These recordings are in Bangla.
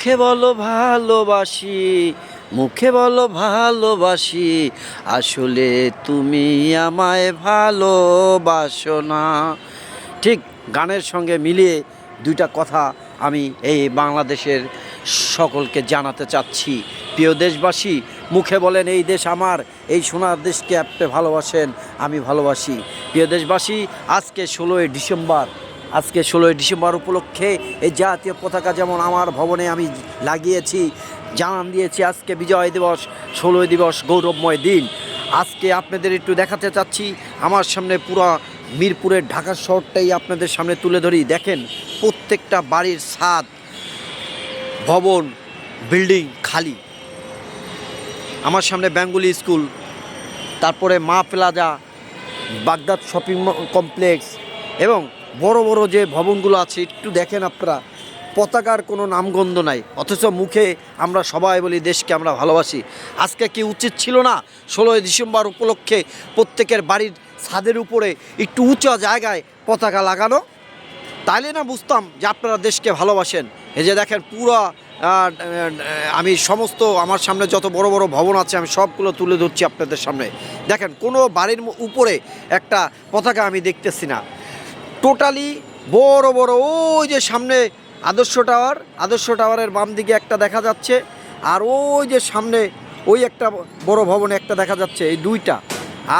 মুখে বলো ভালোবাসি, মুখে বলো ভালোবাসি, আসলে তুমি আমায় ভালোবাসো না। ঠিক গানের সঙ্গে মিলিয়ে দুইটা কথা আমি এই বাংলাদেশের সকলকে জানাতে চাচ্ছি। প্রিয় দেশবাসী, মুখে বলেন, এই দেশ আমার, এই সোনার দেশকে আপনি ভালোবাসেন, আমি ভালোবাসি। প্রিয় দেশবাসী, আজকে ষোলোই ডিসেম্বর আজকে ষোলোই ডিসেম্বর উপলক্ষে এই জাতীয় পতাকা যেমন আমার ভবনে আমি লাগিয়েছি, জানান দিয়েছি আজকে বিজয় দিবস, ষোলোই দিবস গৌরবময় দিন। আজকে আপনাদের একটু দেখাতে চাচ্ছি, আমার সামনে পুরো মিরপুরের ঢাকা শহরটাই আপনাদের সামনে তুলে ধরি। দেখেন, প্রত্যেকটা বাড়ির ছাদ, ভবন, বিল্ডিং খালি। আমার সামনে বেঙ্গলি স্কুল, তারপরে মা প্লাজা, বাগদাদ শপিং কমপ্লেক্স এবং বড় বড় যে ভবনগুলো আছে, একটু দেখেন আপনারা, পতাকার কোনো নামগন্ধ নাই, অথচ মুখে আমরা সবাই বলি দেশকে আমরা ভালোবাসি। আজকে কি উচিত ছিল না, ষোলোই ডিসেম্বর উপলক্ষে প্রত্যেকের বাড়ির ছাদের উপরে একটু উঁচা জায়গায় পতাকা লাগানো? তাইলে না বুঝতাম যে আপনারা দেশকে ভালোবাসেন। এই যে দেখেন পুরো আমি সমস্ত আমার সামনে যত বড় বড় ভবন আছে, আমি সবগুলো তুলে ধরছি আপনাদের সামনে। দেখেন কোনো বাড়ির উপরে একটা পতাকা আমি দেখতেছি না। টোটালি বড় বড়, ওই যে সামনে আদর্শ টাওয়ার, আদর্শ টাওয়ারের বাম দিকে একটা দেখা যাচ্ছে, আর ওই যে সামনে ওই একটা বড় ভবনে একটা দেখা যাচ্ছে, এই দুইটা।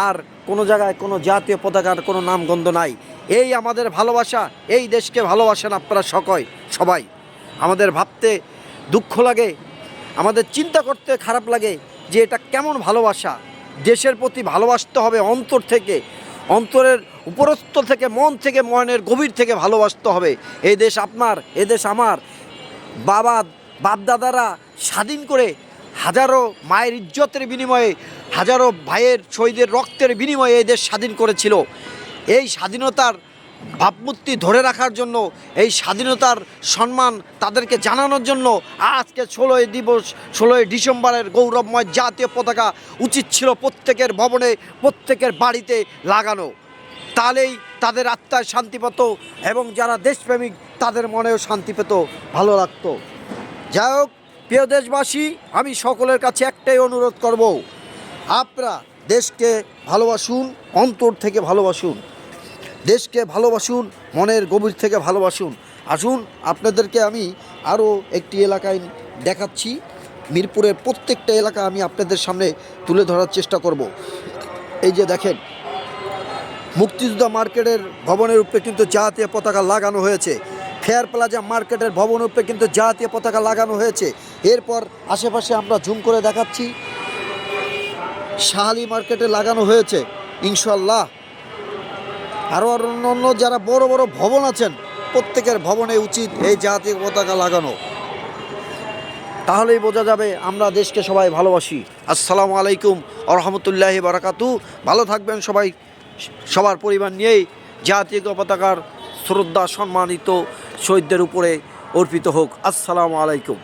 আর কোনো জায়গায় কোনো জাতীয় পতাকার কোনো নামগন্ধ নাই। এই আমাদের ভালোবাসা, এই দেশকে ভালোবাসেন আপনারা সকই সবাই। আমাদের ভাবতে দুঃখ লাগে, আমাদের চিন্তা করতে খারাপ লাগে যে এটা কেমন ভালোবাসা। দেশের প্রতি ভালোবাসতে হবে অন্তর থেকে অন্তরের উপরস্থ থেকে মন থেকে মনের গভীর থেকে ভালোবাসতে হবে। এই দেশ আপনার, এ দেশ আমার। বাবা, বাপদাদারা স্বাধীন করে হাজারো মায়ের ইজ্জতের বিনিময়ে, হাজারো ভাইয়ের শহীদের রক্তের বিনিময়ে এই দেশ স্বাধীন করেছিল। এই স্বাধীনতার ভাবমূর্তি ধরে রাখার জন্য, এই স্বাধীনতার সম্মান তাদেরকে জানানোর জন্য আজকে ষোলোই দিবস, ষোলোই ডিসেম্বরের গৌরবময় জাতীয় পতাকা উচিত ছিল প্রত্যেকের ভবনে, প্রত্যেকের বাড়িতে লাগানো। তাহলেই তাদের আত্মায় শান্তি পেত এবং যারা দেশপ্রেমিক, তাদের মনেও শান্তি পেত, ভালো লাগতো। যাই হোক, প্রিয় দেশবাসী, আমি সকলের কাছে একটাই অনুরোধ করব, আপনারা দেশকে ভালোবাসুন, অন্তর থেকে ভালোবাসুন। দেশকে ভালোবাসুন, মনের গভীর থেকে ভালোবাসুন। আসুন, আপনাদেরকে আমি আরও একটি এলাকায় দেখাচ্ছি। মিরপুরের প্রত্যেকটা এলাকা আমি আপনাদের সামনে তুলে ধরার চেষ্টা করব। এই যে দেখেন, মুক্তিযোদ্ধা মার্কেটের ভবনের উপরে কিন্তু জাতীয় পতাকা লাগানো হয়েছে। ফেয়ার প্লাজা মার্কেটের ভবনের উপরে কিন্তু জাতীয় পতাকা লাগানো হয়েছে। এরপর আশেপাশে আমরা ঝুম করে দেখাচ্ছি। শাহালি মার্কেটে লাগানো হয়েছে ইনশাল্লাহ আরও অন্য অন্য যারা বড় বড় ভবন আছেন, প্রত্যেকের ভবনে উচিত এই জাতীয় পতাকা লাগানো। তাহলেই বোঝা যাবে আমরা দেশকে সবাই ভালোবাসি। আসসালামু আলাইকুম আরহামতুল্লাহি বারাকাতু। ভালো থাকবেন সবাই। সবার পরিবার নিয়েই জাতীয় পতাকার শ্রদ্ধা সম্মানিত শহীদদের উপরে অর্পিত হোক। আসসালামু আলাইকুম।